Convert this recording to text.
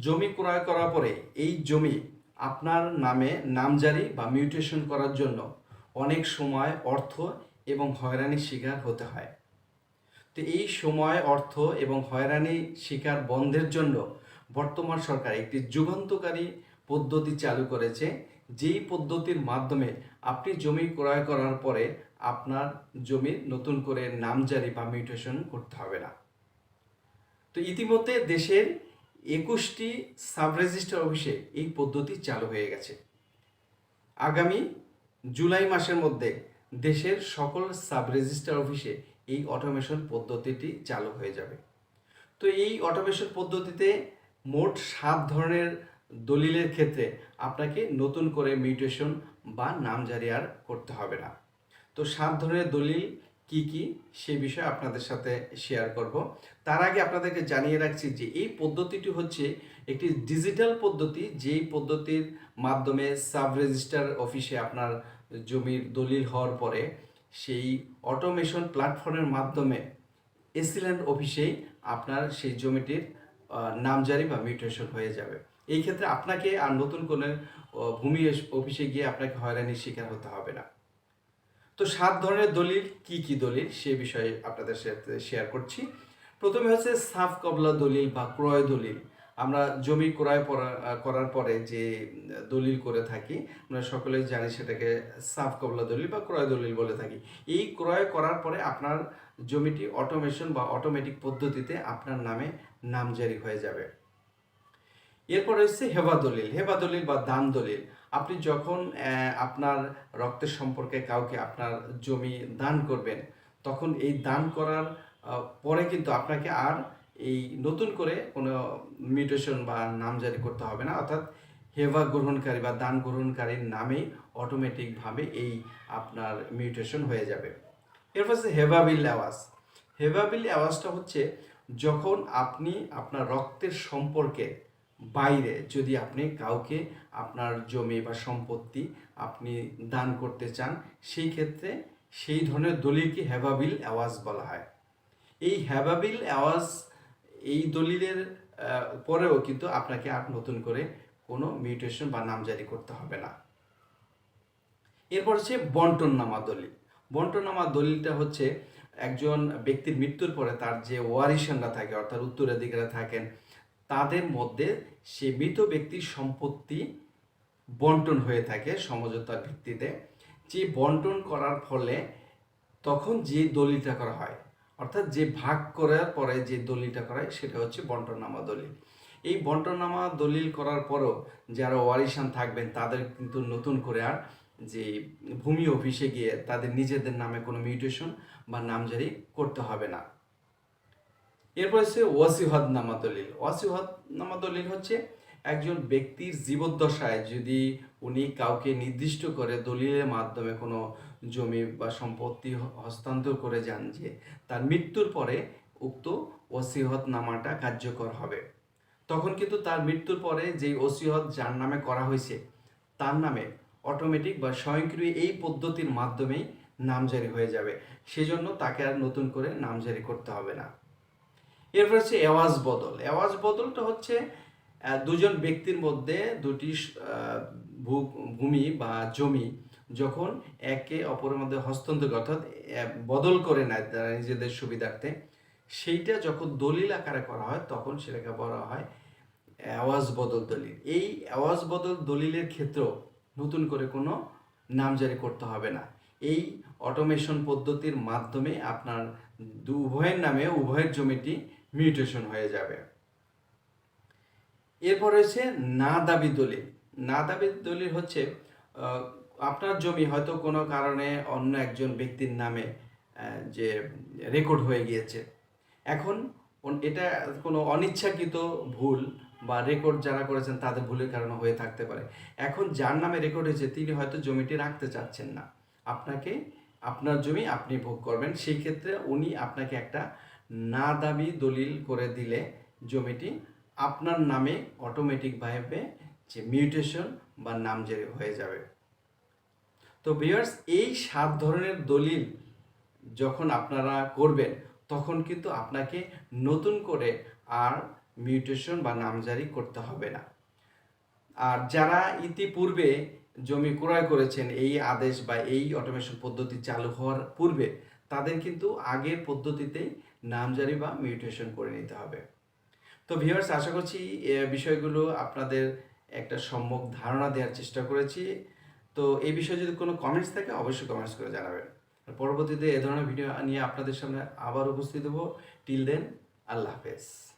জমি ক্রয় করার পরে এই জমি আপনার নামে নামজারি বা মিউটেশন করার জন্য অনেক সময় অর্থ এবং হয়রানির শিকার হতে হয়। তো এই সময় অর্থ এবং হয়রানি শিকার বন্ধের জন্য বর্তমান সরকার একটি যুগান্তকারী পদ্ধতি চালু করেছে। যেই পদ্ধতির মাধ্যমে আপনি জমি ক্রয় করার পরে আপনার জমির নতুন করে নামজারি বা মিউটেশন করতে হবে না। তো ইতিমধ্যে দেশের একুশটি সাব রেজিস্টার অফিসে এই পদ্ধতি চালু হয়ে গেছে। আগামী জুলাই মাসের মধ্যে দেশের সকল সাব রেজিস্টার অফিসে এই অটোমেশন পদ্ধতিটি চালু হয়ে যাবে। তো এই অটোমেশন পদ্ধতিতে মোট সাত ধরনের দলিলের ক্ষেত্রে আপনাকে নতুন করে মিউটেশন বা নামজারি আর করতে হবে না। তো সাত ধরনের দলিল কি কি সে বিষয়ে আপনাদের সাথে শেয়ার করব। তার আগে আপনাদেরকে জানিয়ে রাখছি যে এই পদ্ধতিটি হচ্ছে একটি ডিজিটাল পদ্ধতি, যেই পদ্ধতির মাধ্যমে সাব রেজিস্টার অফিসে আপনার জমির দলিল হওয়ার পরে সেই অটোমেশন প্ল্যাটফর্মের মাধ্যমে এসিল্যান্ড অফিসেই আপনার সেই জমিটির নামজারি বা মিউটেশন হয়ে যাবে। এই ক্ষেত্রে আপনাকে আর নতুন কোনো ভূমি অফিসে গিয়ে আপনাকে হয়রানির শিকার হতে হবে না। তো সাত ধরনের দলিল, কি কি দলিল সে বিষয়ে আপনাদের সাথে শেয়ার করছি। প্রথমে হচ্ছে সাফ কবলা দলিল বা ক্রয় দলিল। আমরা জমি ক্রয় করার পরে যে দলিল করে থাকি, আমরা সকলে জানি সেটাকে সাফ কবলা দলিল বা ক্রয় দলিল বলে থাকি। এই ক্রয় করার পরে আপনার জমিটি অটোমেশন বা অটোমেটিক পদ্ধতিতে আপনার নামে নামজারি হয়ে যাবে। এরপর হচ্ছে হেবা দলিল। হেবা দলিল বা দান দলিল। আপনি যখন আপনার রক্তের সম্পর্কে কাউকে আপনার জমি দান করবেন, তখন এই দান করার পরে কিন্তু আপনাকে আর এই নতুন করে কোনো মিউটেশন বা নামজারি করতে হবে না। অর্থাৎ হেবা গ্রহণকারী বা দান গ্রহণকারীর নামেই অটোমেটিকভাবে এই আপনার মিউটেশন হয়ে যাবে। এরপর হচ্ছে হেভাবিল আওয়াজ হেভাবিল আওয়াজটা হচ্ছে যখন আপনি আপনার রক্তের সম্পর্কে বাইরে যদি আপনি কাউকে আপনার জমি বা সম্পত্তি আপনি দান করতে চান, সেই ক্ষেত্রে সেই ধরনের দলিলকে হেভাবিল অ্যাওয়াজ বলা হয়। এই হ্যাভাবিল অ্যাওয়াজ এই দলিলের পরেও কিন্তু আপনাকে আর নতুন করে কোনো মিউটেশন বা নামজারি করতে হবে না। এরপর হচ্ছে বন্টননামা দলিল। বন্টননামা দলিলটা হচ্ছে একজন ব্যক্তির মৃত্যুর পরে তার যে ওয়ারিশানরা থাকে, অর্থাৎ উত্তরাধিকারী থাকেন তাদের মধ্যে সে মৃত ব্যক্তির সম্পত্তি বন্টন হয়ে থাকে সমঝোতার ভিত্তিতে। যে বন্টন করার ফলে তখন যে দলিলটা করা হয়, অর্থাৎ যে ভাগ করার পরে যে দলিলটা করা হয়, সেটা হচ্ছে বন্টননামা দলিল। এই বন্টনামা দলিল করার পরও যারা ওয়ারিশান থাকবেন, তাদের কিন্তু নতুন করে আর যে ভূমি অফিসে গিয়ে তাদের নিজেদের নামে কোনো মিউটেশন বা নামজারি করতে হবে না। এরপর হচ্ছে ওয়াসিহদ নামা দলিল ওয়াসিহদ নামা দলিল হচ্ছে একজন ব্যক্তির জীবদ্দশায় যদি উনি কাউকে নির্দিষ্ট করে দলিলের মাধ্যমে কোনো জমি বা সম্পত্তি হস্তান্তর করে যান যে তার মৃত্যুর পরে উক্ত ওসিহত নামাটা কার্যকর হবে। তখন কিন্তু তার মৃত্যুর পরে যেই ওসিহত যার নামে করা হয়েছে, তার নামে অটোমেটিক বা স্বয়ংক্রিয় এই পদ্ধতির মাধ্যমেই নামজারি হয়ে যাবে। সেজন্য তাকে আর নতুন করে নামজারি করতে হবে না। এরপর হচ্ছে আওয়াজ বদল। আওয়াজ বদলটা হচ্ছে দুজন ব্যক্তির মধ্যে দুটি ভূমি বা জমি যখন একে অপরের মধ্যে হস্তান্তর অর্থাৎ বদল করে নেয় তারা নিজেদের সুবিধার্থে, সেইটা যখন দলিল আকারে করা হয়, তখন সেটাকে বলা হয় আওয়াজ বদল দলিল। এই আওয়াজ বদল দলিলের ক্ষেত্রেও নতুন করে কোনো নামজারি করতে হবে না। এই অটোমেশন পদ্ধতির মাধ্যমে আপনার উভয়ের নামে উভয়ের জমিটি মিউটেশন হয়ে যাবে। এরপর রয়েছে না দাবি দলিল। না দাবি দলিল হচ্ছে আপনার জমি হয়তো কোনো কারণে অন্য একজন ব্যক্তির নামে যে রেকর্ড হয়ে গিয়েছে। এখন এটা কোনো অনিচ্ছাকৃত ভুল বা রেকর্ড যারা করেছেন তাদের ভুলের কারণে হয়ে থাকতে পারে। এখন যার নামে রেকর্ড হয়েছে তিনি হয়তো জমিটি রাখতে চাচ্ছেন না। আপনাকে, আপনার জমি আপনি ভোগ করবেন। সেই ক্ষেত্রে উনি আপনাকে একটা না দাবি দলিল করে দিলে জমিটি আপনার নামে অটোমেটিকভাবে যে মিউটেশন বা নামজারি হয়ে যাবে। তো ভিউয়ার্স এই সাত ধরনের দলিল যখন আপনারা করবেন, তখন কিন্তু আপনাকে নতুন করে আর মিউটেশন বা নামজারি করতে হবে না। আর যারা ইতিপূর্বে জমি ক্রয় করেছেন, এই আদেশ বা এই অটোমেশন পদ্ধতি চালু হওয়ার পূর্বে তাদের কিন্তু আগের পদ্ধতিতেই নামজারি বা মিউটেশন করে নিতে হবে। তো ভিউয়ার্স আশা করছি এ বিষয়গুলো আপনাদের একটা সম্যক ধারণা দেওয়ার চেষ্টা করেছি। তো এই বিষয়ে যদি কোনো কমেন্টস থাকে, অবশ্যই কমেন্টস করে জানাবেন। পরবর্তীতে এ ধরনের ভিডিও নিয়ে আপনাদের সামনে আবার উপস্থিত হব। টিল দেন আল্লাহ হাফেজ।